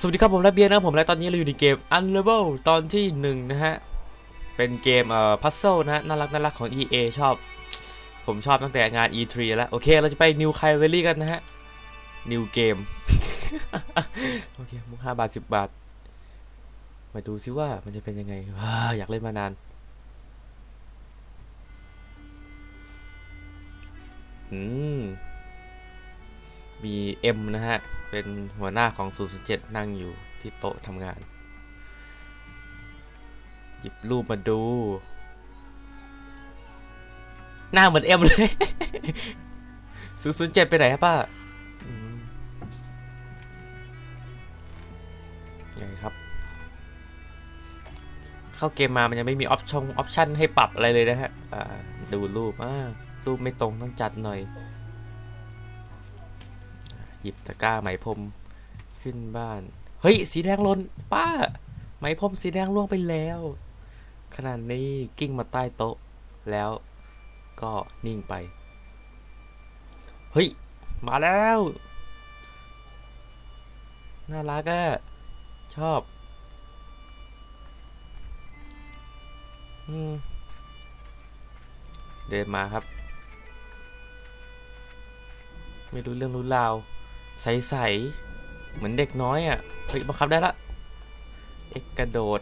สวัสดีครับผมและเบียร์นะครับผมและตอนนี้เราอยู่ในเกม Unravel ตอนที่หนึ่งนะฮะ เป็นเกมเอ่อพัซเซิลนะฮะน่ารักน่ารักของ EA ชอบ ผมชอบตั้งแต่งาน E3 แล้ว โอเค เราจะไป New k y v a l l y กันนะฮะ New Game โอเคมุกห้าบาทสิบบาท มาดูซิว่ามันจะเป็นยังไงว้าอยากเล่นมานาน อืม มีเอ็มนะฮะ เป็นหัวหน้าของ 007 นั่งอยู่ที่โต๊ะทำงาน หยิบรูปมาดู หน้าเหมือนเอ็มเลย 007 ไปไหนครับป้าอืมไงครับ เข้าเกมมามันยังไม่มีออปชั่นออปชั่นให้ปรับอะไรเลยนะฮะดูรูปอ่ารูปไม่ตรงต้องจัดหน่อย หยิบตะกร้าไหมพรมขึ้นบ้าน เฮ้ย สีแดงลนป้า ไหมพรมสีแดงล่วงไปแล้ว ขนาดนี้กิ้งมาใต้โต๊ะ แล้วก็นิ่งไป เฮ้ย มาแล้ว น่ารักอะชอบ อืม เดินมาครับ ไม่รู้เรื่องรู้ราว ใสๆเหมือนเด็กน้อยอะเฮ้ยบังคับได้ละเอ็กกระโดด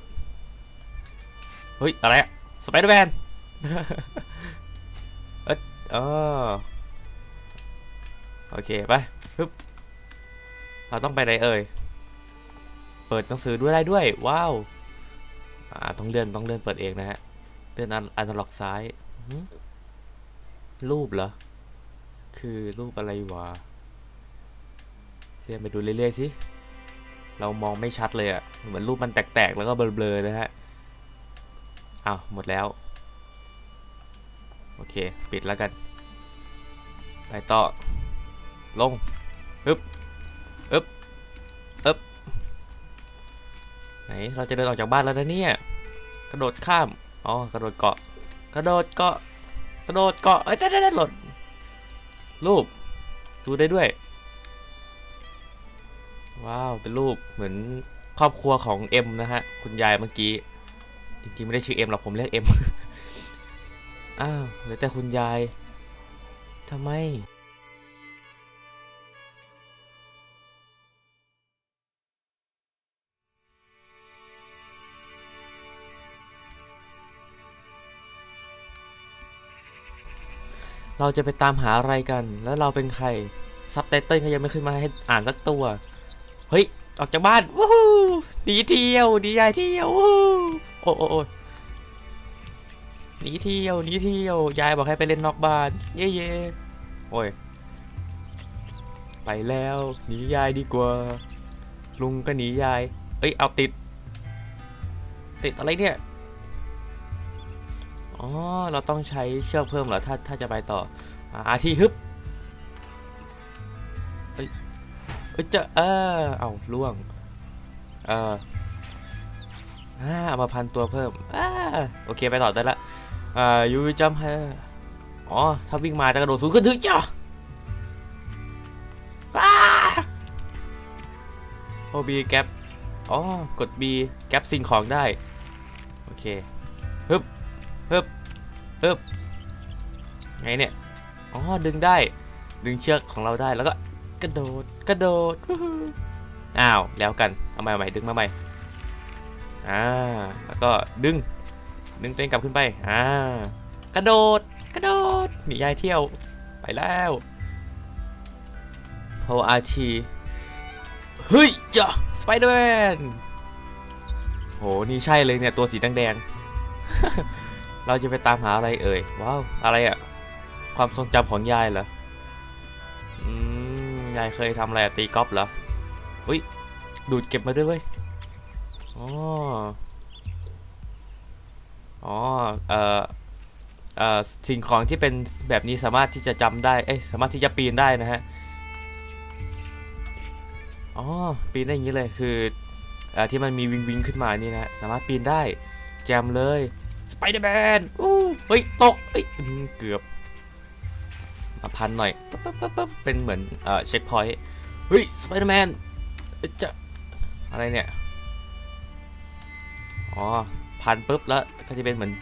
เฮ้ยอะไรอะสไปเดอร์แมนเอ๊ะอ๋อโอเคไปฮึบเราต้องไปไหนเอ่ยเปิดหนังสือด้วยได้ด้วย ว้าวอ่าต้องเลื่อนต้องเลื่อนเปิดเองนะฮะเลื่อนอันอันล็อกซ้ายรูปเหรอคือรูปอะไรวะ เรียนไปดูเรื่อยๆสิ เรามองไม่ชัดเลยอะ่ะ เหมือนรูปมันแตกๆ แล้วก็เบลอๆนะฮะอ้าวหมดแล้ว โอเค ปิดแล้วกัน ไปต่อ ลงอึบอึบอึบไหน เราจะเดินออกจากบ้านแล้วนะเนี่ย กระโดดข้าม อ๋อ กระโดดเกาะ กระโดดเกาะ กระโดดเกาะ เอ้ยได้ได้ได้หล่นรูป ดูได้ด้วย ว้าว เป็นรูปเหมือนครอบครัวของเอ็มนะฮะ คุณยายเมื่อกี้ จริงๆ ไม่ได้ชื่อเอ็มหรอกผมเรียกเอ็มอ้าวเหลือแต่คุณยายทำไมเราจะไปตามหาอะไรกัน แล้วเราเป็นใคร ซับไตเติลเขายังไม่ขึ้นมาให้อ่านสักตัว เฮ้ย ออกจากบ้านวู้ฮู้หนีเที่ยวหนียายเที่ยววู้โอ้โอ้โอ้หนีเที่ยวหนีเที่ยวยายบอกให้ไปเล่นนอกบ้าน เย่เย่โอ้ย ไปแล้วหนียายดีกว่า ลุงก็หนียาย เอ้ย เอาติด ติดอะไรเนี่ย อ๋อ เราต้องใช้เชือกเพิ่มเหรอ ถ้าถ้าจะไปต่ออาที่ฮึบ เอ้ยจะเออเอาล่วงเอออ่าเอามาพันตัวเพิ่มอ่าโอเคไปต่อได้ละอ่ายูจัมให้อ๋อถ้าวิ่งมาจะกระโดดสูงขึ้นถึงจ้ะอ้าโอบีแกปอ๋อกด B แกปสิ่งของได้ โอเคฮึบฮึบฮึบไงเนี่ย อ๋อ ดึงได้ ดึงเชือกของเราได้แล้วก็กระโดด กระโดดอ้าวแล้วกันเอาใหม่เอาใหม่ดึงมาใหม่อ่าแล้วก็ดึงดึงตัวเองกลับขึ้นไปอ่ากระโดดกระโดดหนียายเที่ยวไปแล้วโฮอาทีเฮ้ยจ้ะสไปเดอร์แมนโหนี่ใช่เลยเนี่ยตัวสีแดงๆเราจะไปตามหาอะไรเอ่ยว้าวอะไรอะความทรงจำของยายเหรอ ยายเคยทำอะไรตีกอล์ฟเหรออุ้ยดูดเก็บมาด้วยเว้ยอ๋ออ๋อเอ่อเอ่อสิ่งของที่เป็นแบบนี้สามารถที่จะจำได้เอ้ยสามารถที่จะปีนได้นะฮะอ๋อปีนได้อย่างนี้เลยคือเอ่อที่มันมีวิงวิงขึ้นมานี่นะฮะสามารถปีนได้แจมเลยสไปเดอร์แมนอู้เฮ้ยตกเอ้ยเกือบ มาพันหน่อยปึ๊บปึ๊บปึ๊บปึ๊บเป็นเหมือนเอ่อเช็คพอยต์เฮ้ยสไปเดอร์แมนจะอะไรเนี่ยอ๋อพันปุ๊บแล้วก็จะเป็นเหมือน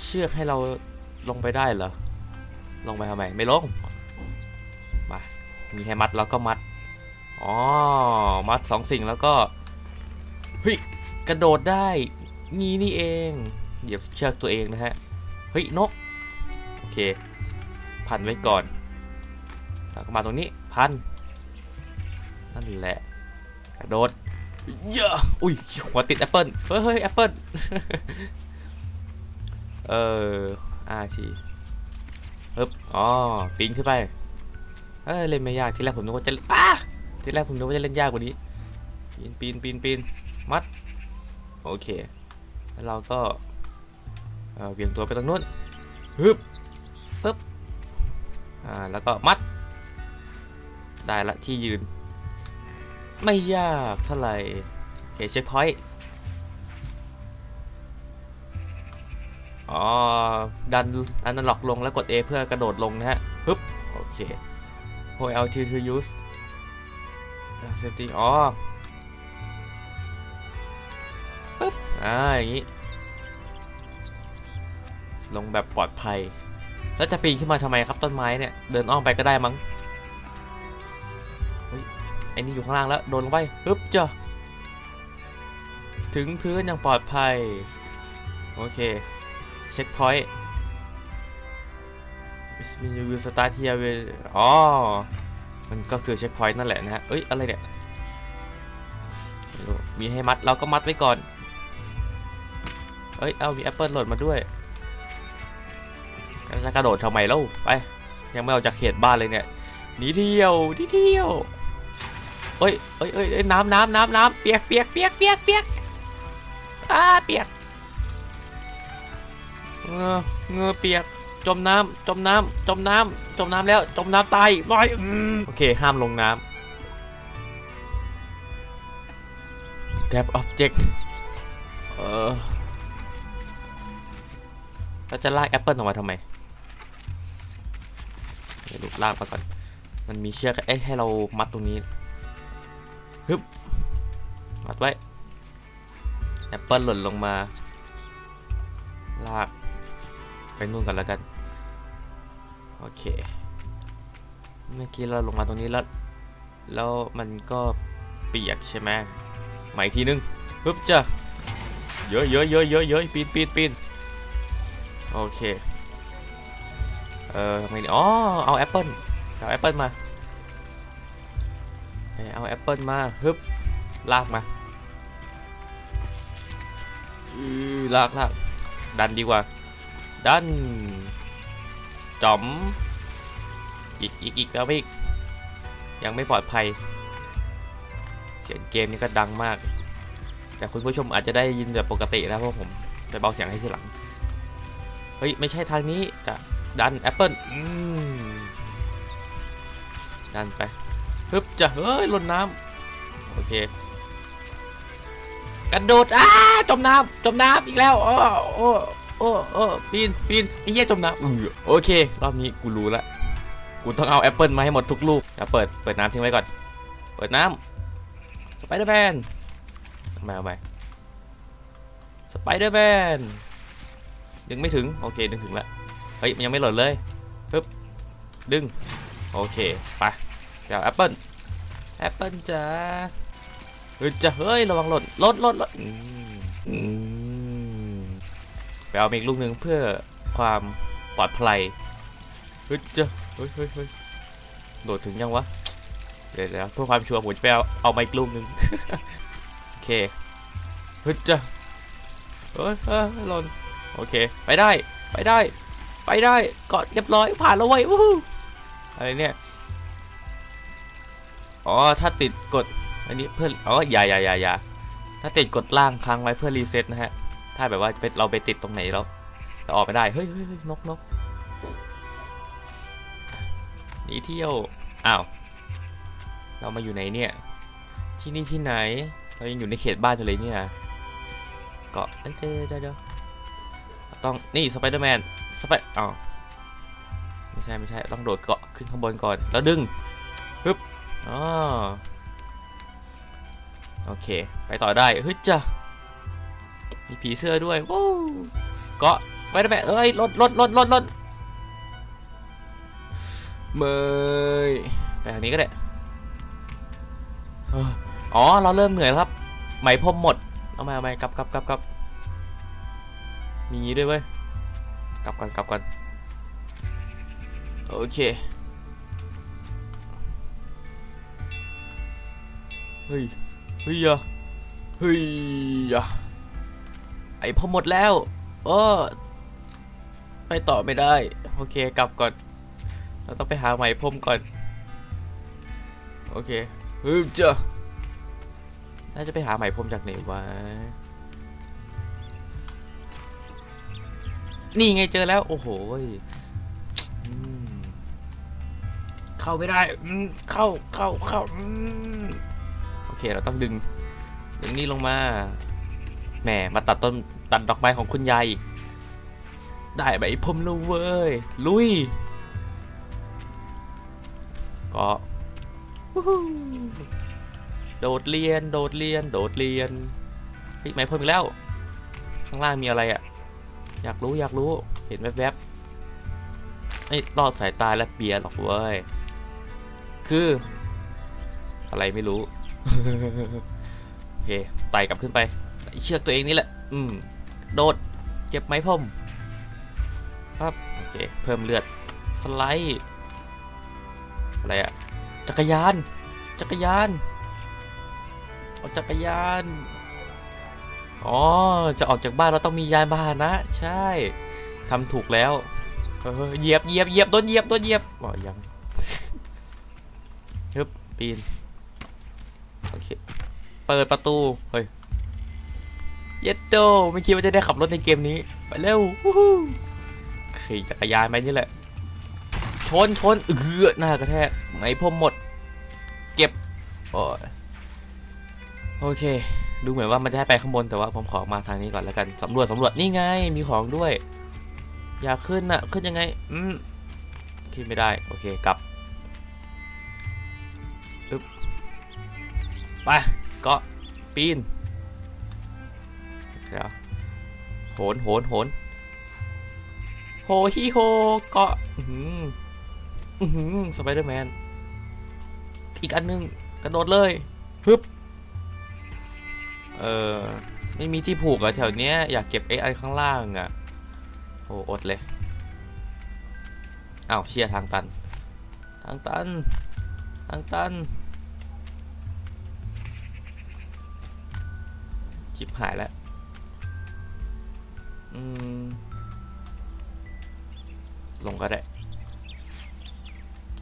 เชือกให้เราลงไปได้เหรอลงไปทำไมไม่ลงมามีให้มัดแล้วก็มัดอ๋อมัดสองสิ่งแล้วก็เฮ้ยกระโดดได้งี้นี่เองเหยียบเชือกตัวเองนะฮะเฮ้ยนกโอเค พันไว้ก่อนแล้วก็มาตรงนี้พันนั่นแหละกระโดดเยอะอุ้ยหัวติดแอปเปิลเฮ้ยเฮ้ยแอปเปิลเอออาชีปึ๊บอ๋อปีนขึ้นไปเอ้ยเล่นไม่ยากที่แรกผมนึกว่าจะอ้าที่แรกผมนึกว่าจะเล่นยากกว่านี้ปีนปีนปีนปีนมัดโอเคแล้วเราก็เออเบี่ยงตัวไปตรงนู้นฮึบ อ่าแล้วก็มัด ได้ละที่ยืน ไม่ยากเท่าไหร่โอเคเช็คพอยต์อ๋อดันอันนั้นล็อกลงแล้วกด A เพื่อกระโดดลงนะฮะฮึบโอเค Hold L T to use safety อ๋อปึ๊บอ่าอย่างนี้ ลงแบบปลอดภัย แล้วจะปีนขึ้นมาทำไมครับต้นไม้เนี่ยเดินอ้อมไปก็ได้มั้งเฮ้ยไอ้นี่อยู่ข้างล่างแล้วโดนลงไปปึ๊บเจ้าถึงพื้นอย่างปลอดภัยโอเคเช็คพอยต์ It means you will start here with อ๋อ มันก็คือเช็คพอยต์นั่นแหละนะฮะ เอ้ย อะไรเนี่ย มีให้มัด เราก็มัดไว้ก่อน เอ้ย เอามีแอปเปิลหล่นมาด้วย จะกระโดดทำไมเล่าไป ยังไม่ออกจากเขตบ้านเลยเนี่ยหนีเที่ยวหนีเที่ยวเอ้ยเอ้ยเอ้ยเอ้ยน้ำน้ำน้ำน้ำเปียกเปียกเปียกเปียกเปียกอ้าเปียกเงือเงือเปียกจมน้ำจมน้ำจมน้ำจมน้ำแล้วจมน้ำตายไม่อืมโอเคห้ามลงน้ำ grab object เออเราจะลากแอปเปิลออกมาทำไม ดี๋ยวลูกลากมาก่อน มันมีเชือกเอ้ยให้เรามัดตรงนี้ฮึบมัดไว้แอปเปิลหล่นลงมา ลาก ไปนู่นกันแล้วกัน โอเค เมื่อกี้เราลงมาตรงนี้แล้ว แล้วมันก็เปียกใช่ไหมใหม่ทีนึงฮึบจ้ะเยอะเยอะเยอะเยอะเยอะปีนปีนปีนโอเค เออทำไงดีอ๋อ เอาแอปเปิลเอาแอปเปิลมา เอาแอปเปิลมา ฮึบ ลากมาอือลากลากดันดีกว่า ดันจอมอีกอีกอีกแล้วอีก ยังไม่ปลอดภัย เสียงเกมนี้ก็ดังมาก แต่คุณผู้ชมอาจจะได้ยินแบบปกตินะเพราะผมไปเบาเสียงให้ทีหลัง เฮ้ย ไม่ใช่ทางนี้จะ ดันแอปเปิลอืมดันไปฮึบจะเฮ้ยหล่นน้ำโอเคกระโดดอ้าจมน้ำจมน้ำอีกแล้วโอ้โอ้โอ้โอ้ปีนปีนไอ้เหี้ยจมน้ำเออโอเค รอบนี้กูรู้ละกูต้องเอาแอปเปิลมาให้หมดทุกลูกเดี๋ยวเปิดเปิดน้ำทิ้งไว้ก่อน เปิดน้ำสไปเดอร์แมนทำไมเอาไปสไปเดอร์แมนดึงไม่ถึง โอเค ดึงถึงแล้ว เฮ้ยมันยังไม่หล่นเลยฮึบดึงโอเคไปเดี๋ยวแอปเปิลแอปเปิลจ้าเฮ้ยจะเฮ้ยระวังหล่นล่นหล่นหล่นอืมอืมไปเอามาอีกลูกหนึ่งเพื่อความปลอดภัยเฮ้ยจะเฮ้ยเฮ้ยเฮ้ยโดดถึงยังวะเดี๋ยวเดี๋ยวเพื่อความชัวร์ผมจะไปเอาเอาไมาอีกลูกหนึ่งโอเคเฮ้ยจะเฮ้ยเฮ้ยหล่นโอเค ไปได้ ไปได้ ไปได้เกาะเรียบร้อยผ่านแล้วเว้ยวู้ฮู้อะไรเนี่ยอ๋อถ้าติดกดอันนี้เพื่ออ๋ออย่าอย่าอย่าอย่าถ้าติดกดล่างค้างไว้เพื่อรีเซ็ตนะฮะถ้าแบบว่าเราไปติดตรงไหนแล้วเราออกไปได้เฮ้ยเฮ้ยเฮ้ยนกนกหนีเที่ยวอ้าวเรามาอยู่ไหนเนี่ยที่นี่ที่ไหน เรายังอยู่ในเขตบ้านอยู่เลยเนี่ยเกาะเอ้เดี๋ยวเดี๋ยวเดี๋ยวต้องนี่สไปเดอร์แมน สไปอ๋อไม่ใช่ไม่ใช่ต้องโดดเกาะขึ้นข้างบนก่อน แล้วดึงฮึบอ๋อโอเค ไปต่อได้เฮ้ยจ้ะมีผีเสื้อด้วยว้าวเกาะไปได้ไหมเอ้ยรถรถรถรถรถเมยไปทางนี้ก็ได้อ๋อเราเริ่มเหนื่อยแล้วครับ ไหมพรมหมด เอามาเอามากลับกลับกลับกลับมีงนี้ด้วยเว้ย กลับก่อนกลับก่อนโอเค เฮ้ย เฮ้ยอะเฮ้ยอะไอพอหมดแล้วเออไปต่อไม่ได้ โอเคกลับก่อน เราต้องไปหาไหมพรมก่อน โอเคฮึบเจ้าน่าจะไปหาไหมพรมจากไหนวะ นี่ไงเจอแล้ว โอ้โหเข้าไม่ได้เข้าเข้าเข้าอโอเค เราต้องดึง ดึงนี่ลงมาแหมมาตัดต้นตัดดอกไม้ของคุณยายอีกได้ใบพรมแล้วเว้ย ลุย ก็โดดเรียน โดดเรียน โดดเรียนเฮ้ยไหมพรมอีกแล้ว ข้างล่างมีอะไรอะ อยากรู้อยากรู้เห็นแวบๆไอ้ยรอดสายตาและเบียร์หรอกเว้ย คือ อะไรไม่รู้ โอเคไต่กลับขึ้นไปเชือกตัวเองนี่แหละ อืม โดดเก็บไหม้พรมครับโอเค เพิ่มเลือด สไลด์ อะไรอะจักรยาน จักรยาน เอาจักรยาน อ๋อ จะออกจากบ้านเราต้องมียานพาหนะ ใช่ทำถูกแล้วเออเหยียบเหยียบเหยียบโดนเหยียบโดนเหยียบอ๋อยังฮึบปีนโอเคเปิดประตูเฮ้ยเย็ดโดไม่คิดว่าจะได้ขับรถในเกมนี้ ไปเร็วฮู้ขี่จักรยานไปนี่แหละ ชนชนเออหน้ากระแทกไหนพมหมด เก็บโอ้ยโอเค ดูเหมือนว่ามันจะให้ไปข้างบนแต่ว่าผมขอมาทางนี้ก่อนแล้วกันสำรวจสำรวจนี่ไงมีของด้วย อยากขึ้นอะขึ้นยังไงอืมขึ้นไม่ได้โอเคกลับอึ๊บไปเกาะปีนเดี๋ยวโหนโหนโหนโหฮิโฮเกาะอื้อหืออื้อหือสไปเดอร์แมนอีกอันหนึงกระโดดเลยฮึบ เออ ไม่มีที่ผูกอะแถวเนี้ยอยากเก็บไอ้อันข้างล่างอะโอ้อดเลยอ้าวเชียร์ทางตัน ทางตัน ทางตัน ชิบหายแล้ว อืม ลงก็ได้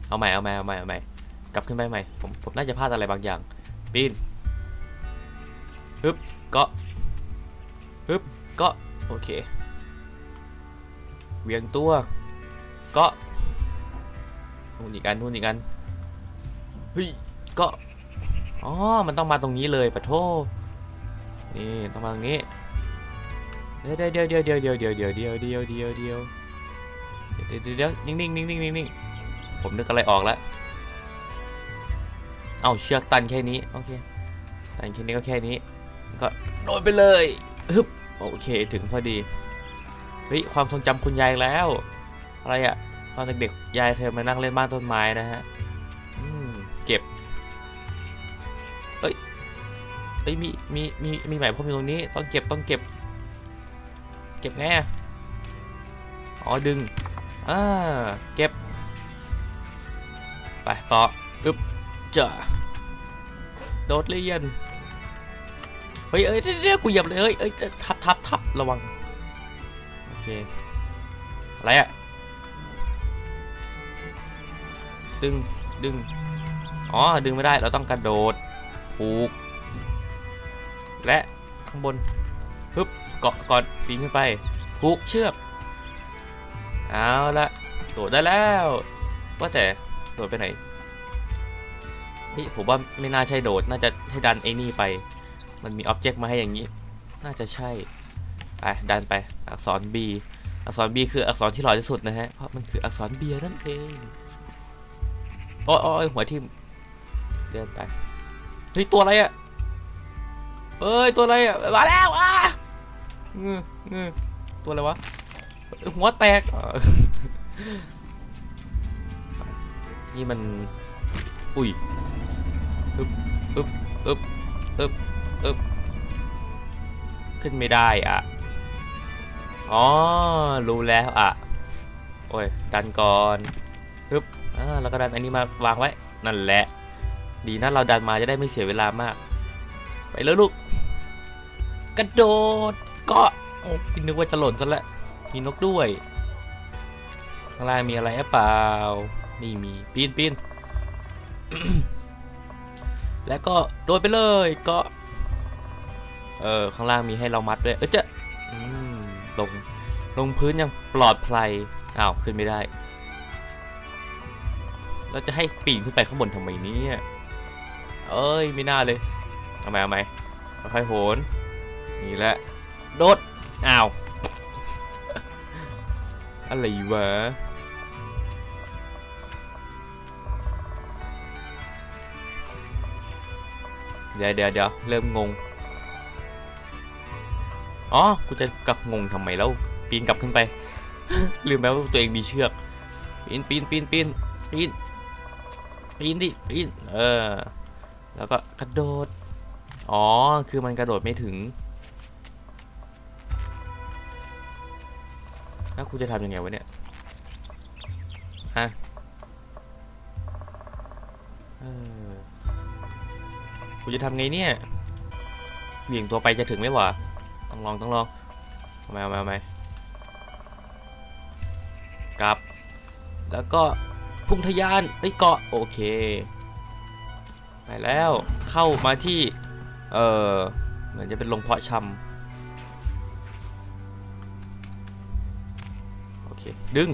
เอาใหม่ เอาใหม่ เอาใหม่ เอาใหม่ กลับขึ้นไปใหม่ ผม ผมน่าจะพลาดอะไรบางอย่าง ปีน ฮึบเกาะฮึบเกาะโอเคเวียงตัวเกาะนู่นอีกอันนู่นอีกอันเฮ้ยเกาะอ๋อมันต้องมาตรงนี้เลยปะโทนี่ต้องมาตรงนี้เดี๋ยวเดี๋ยวเดี๋ยวเดี๋ยวเดี๋ยวเดี๋ยวเดี๋ยวเดี๋ยวเดี๋ยวเดี๋ยวเดี๋ยวเดี๋ยวเดี๋ยวเดี๋ยวนิ่งนิ่งนิ่งนิ่งนิ่งนิ่งผมนึกอะไรออกแล้วเอาเชือกตันแค่นี้โอเคตันแค่นี้ก็แค่นี้ ก็โดนไปเลยฮึบโอเคถึงพอดีเฮ้ยความทรงจำคุณยายแล้ว อะไรอะตอนเด็กๆยายเคยมานั่งเล่นบ้านต้นไม้นะฮะเก็บเอ้ยเอ้ยมีมีมีมีหมายพรมอยู่ตรงนี้ต้องเก็บต้องเก็บ เก็บไงอะอ๋อดึงอ่าเก็บไปต่ออึ๊บจ้ะโดดเรียน เฮ้ยเอ้ยเดี๋ยวกูเหยียบเลยเฮ้ยเอ้ยทับทับทับระวัง โอเค อะไรอะดึง ดึง อ๋อ ดึงไม่ได้ เราต้องกระโดดผูก และข้างบนฮึบเกาะก่อนปีนขึ้นไปผูกเชือก เอาละโดดได้แล้ว ว่าแต่โดดไปไหนเฮ้ยผมว่าไม่น่าใช่โดด น่าจะให้ดันไอ้นี่ไป มันมีอ็อบเจกต์มาให้อย่างนี้ น่าจะใช่ ไป ดันไป อักษร B อักษร B คืออักษรที่หล่อที่สุดนะฮะ เพราะมันคืออักษรเบียร์นั่นเอง โอ้ยโอ้ยหัวทิ่มเดินไป เฮ้ย ตัวอะไรอะเอ้ย ตัวอะไรอะมาแล้วอะงืองือตัวอะไรวะ หัวแตก นี่มัน อุ้ยอึบอึบอึบอึบ ขึ้นไม่ได้อะ อ๋อ รู้แล้วอะ โอ้ย ดันก่อนฮึบอ่าแล้วก็ดันอันนี้มาวางไว้ นั่นแหละ ดีนะเราดันมาจะได้ไม่เสียเวลามาก ไปแล้วลูก กระโดดเกาะโอ้ยนึกว่าจะหล่นซะแล้วมีนกด้วย ข้างล่างมีอะไรหรือเปล่า ไม่มี ปีนปีนแล้วก็โดดไปเลย เก็ เออข้างล่างมีให้เรามัดด้วย เออเจะอลง ลงพื้นยังปลอดภัยอ้าวขึ้นไม่ได้ เราจะให้ปีนขึ้นไปข้างบนทำไมเนี่ยเอ้ยไม่น่าเลยเอาไหมเอาไหมค่อยโหนนี่แหละโดดอ้าวอะไรวะเดี๋ยวเดี๋ยวเดี๋ยวเริ่มงง อ๋อ กูจะกลับงงทำไมแล้ว ปีนกลับขึ้นไป ลืมไปว่าตัวเองมีเชือก ปีนปีนปีนปีนปีนปีนดิปีนเออ แล้วก็กระโดด อ๋อ คือมันกระโดดไม่ถึง แล้วกูจะทำยังไงวะเนี่ย ฮะกูจะทำไงเนี่ยเหวี่ยงตัวไปจะถึงไหมวะ ต้องลองต้องลองเอาไหมเอาไหมเอาไหมกลับ แล้วก็พุ่งทะยานเอ้ยเกาะโอเค ไปแล้วเข้ามาที่ เออเหมือนจะเป็นโรงเพาะชำโอเค ดึง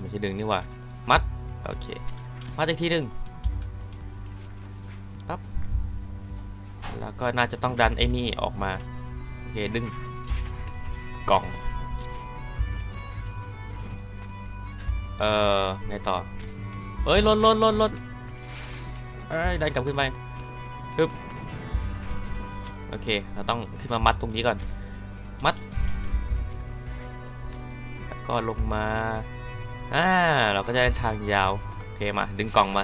ไม่ใช่ดึงนี่ว่า มัด โอเค มัดอีกทีหนึ่ง แล้วก็น่าจะต้องดันไอ้นี่ออกมา โอเค ดึงกล่อง เอ่อ ไงต่อ เอ้ยลดลดลดลดเอ้ยดันกลับขึ้นไปฮึบโอเค เราต้องขึ้นมามัดตรงนี้ก่อน มัด แล้วก็ลงมา อ่า เราก็จะได้ทางยาว โอเค มา ดึงกล่องมา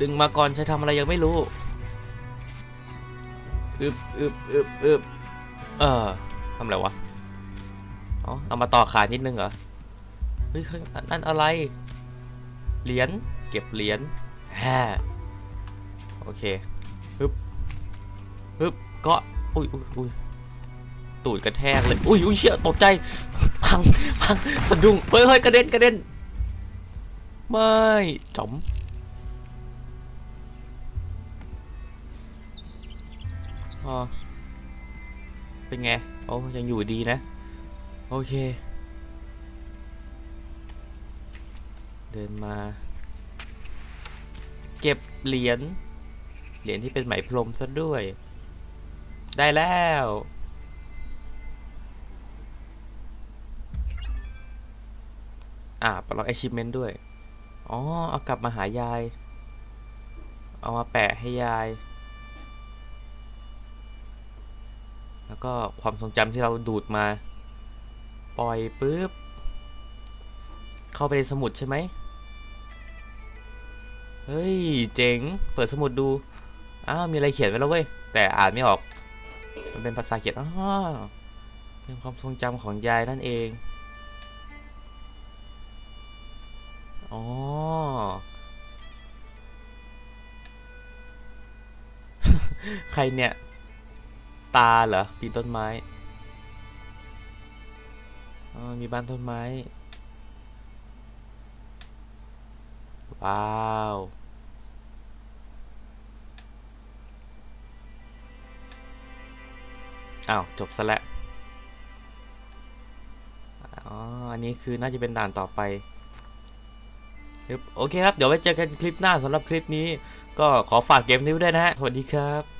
ดึงมาก่อนใช้ทำอะไรยังไม่รู้ อึบอึบอึบอึบเออทำไรวะอ๋อเอามาต่อขานิดนึงเหรอเฮ้ยนั่นอะไร เหรียญเก็บเหรียญฮ่าโอเคฮึบฮึบก็อุ้ยอุ้ยอุ้ยตูดกระแทกเลยอุ้ยอุ้ยเชี่ยตกใจ พังพังสะดุ้งเฮ้ยเฮ้ยกระเด็นกระเด็นไม่จม อ๋อเป็นไง โอ้ยังอยู่ดีนะ โอเค เดินมา เก็บเหรียญ เหรียญที่เป็นไหมพรมซะด้วย ได้แล้ว อ่าปลดล็อก achievement ด้วย อ๋อ เอากลับมาหายาย เอามาแปะให้ยาย แล้วก็ความทรงจำที่เราดูดมา ปล่อยปุ๊บ เข้าไปในสมุดใช่ไหม เฮ้ย เจ๋ง เปิดสมุดดู อ้าว มีอะไรเขียนไว้แล้วเว้ย แต่อ่านไม่ออก มันเป็นภาษาเขียนอ๋อเป็นความทรงจำของยายนั่นเอง อ๋อใครเนี่ย ตาเหรอปีนต้นไม้มีบ้านต้นไม้ ว้าวอ้าว จบซะแล้วอ๋อ อันนี้คือน่าจะเป็นด่านต่อไปโอเคครับ เดี๋ยวไว้เจอกันคลิปหน้าสำหรับคลิปนี้ ก็ขอฝากเกมนี้ไว้ด้วยนะฮะ สวัสดีครับ